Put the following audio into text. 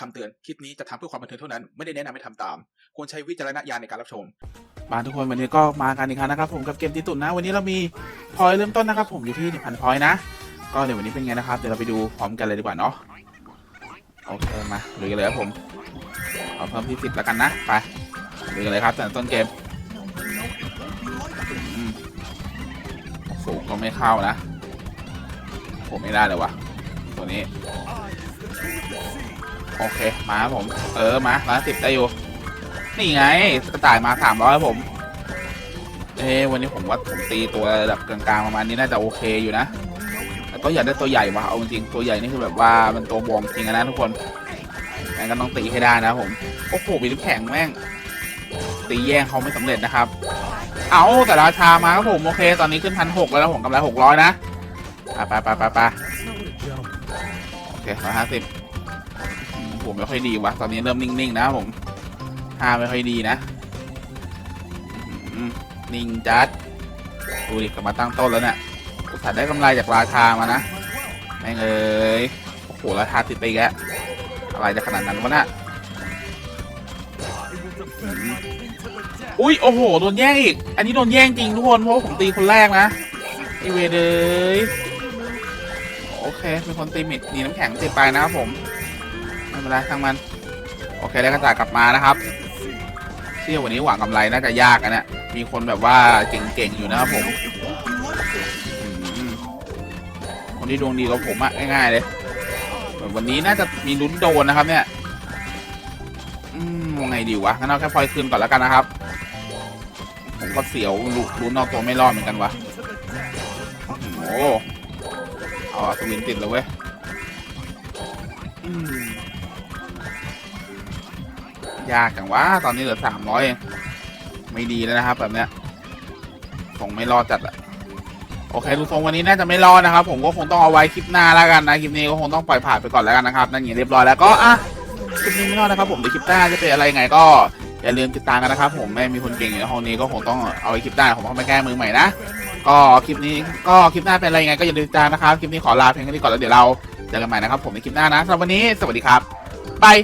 คำเตือนคลิปนี้จะทำเพื่อความบันเทิงเท่านั้น ไม่ได้แนะนำให้ทำตาม ควรใช้วิจารณญาณในการรับชม มาทุกคนวันนี้ก็มากันอีกครั้งนะครับผมกับเกมติตุนนะ วันนี้เรามีพอยต์เริ่มต้นนะครับผมอยู่ที่1,000พอยต์นะ ก็เดี๋ยววันนี้เป็นไงนะครับเดี๋ยวเราไปดูพร้อมกันเลยดีกว่าเนาะโอเคมาลุยกันเลยครับผมเอาเพิ่มที่สิบแล้วกันนะไปลุยกันเลยครับแต่ต้นเกมอืมสูงก็ไม่เข้านะผมไม่ได้เลยวะตัวนี้ โอเค มาผม เออ มาร้อยสิบได้อยู่ นี่ไงกระต่ายมาสามร้อยผม เอ้วันนี้ผมว่าผมตีตัวระดับกลางๆประมาณนี้น่าจะโอเคอยู่นะแต่ก็อยากได้ตัวใหญ่ว่ะเอาจริงๆตัวใหญ่นี่คือแบบว่ามันตัวบวมจริงนะทุกคนงั้นก็ต้องตีให้ได้นะผม โอ้โหมีน้ำแข็งแม่ง ตีแย่งเขาไม่สำเร็จนะครับ เอาแต่ราชามาครับผมโอเค ตอนนี้ขึ้นพันหกแล้วผมกำไรหกร้อยนะไปไปไปไปโอเคร้อยห้าสิบ ผมไม่ค่อยดีว่ะตอนนี้เริ่มนิ่งๆนะผมท่าไม่ค่อยดีนะนิ่งจัดดูดิกลับมาตั้งต้นแล้วเนี่ยอุตส่าห์ได้กำไรจากราชามานะแม่งเอ้ยโอ้โหราชาติดไปอีกแล้วอะไรจะขนาดนั้นวะนี่ยอื้อหืออุ้ยโอ้โหโดนแย่งอีก อันนี้โดนแย่งจริงทุกคนเพราะผมตีคนแรกนะไอเวเลยโอเคเป็นคนตีมิดหนีน้ำแข็งติดไปนะครับผม ไม่เป็นไรทั้งมัน โอเคได้กระจ่ายกลับมานะครับเที่ยววันนี้หวังกำไรน่าจะยากอะเนี่ยมีคนแบบว่าเก่งๆอยู่นะครับผมมคนที่ดวงดีกว่าผมอะง่ายๆเลยวันนี้น่าจะมีลุ้นโดนนะครับ เนี่ยอืมยังไงดีวะงั้นเอาแค่พลอยคืนก่อนแล้วกันนะครับ ผมก็เสียวลุ้นเอาตัวไม่รอดเหมือนกันวะโอ้เอาอะสวินติดแล้วเว้ย ยากจังวะตอนนี้เหลือสามร้อยไม่ดีแล้วนะครับ แบบเนี้ยคงไม่รอดจัดอะโอเคดูทรงวันนี้น่าจะไม่รอดนะครับ ผมก็คงต้องเอาไว้คลิปหน้าแล้วกันนะคลิปนี้ก็คงต้องปล่อยผ่านไปก่อนแล้วกันนะครับนั่นอย่างเรียบร้อยแล้วก็อะคลิปนี้ไม่รอดนะครับผมเดี๋ยวคลิปหน้าจะเป็นอะไรไงก็อย่าลืมติดตามกันนะครับ ผมไม่มีคนเก่งอยู่ในห้องนี้ก็คงต้องเอาไว้คลิปหน้าผมต้องไปแก้มือใหม่นะก็คลิปนี้ก็คลิปหน้าเป็นอะไรไงก็อย่าลืมติดตามนะครับคลิปนี้ขอลาเพียงแค่นี้ก่อนแล้วเดี๋ยวเราเจอกันใหม่นะครับผมในคลิปหน้านะสำหรับวันนี้สวัสดีครับบาย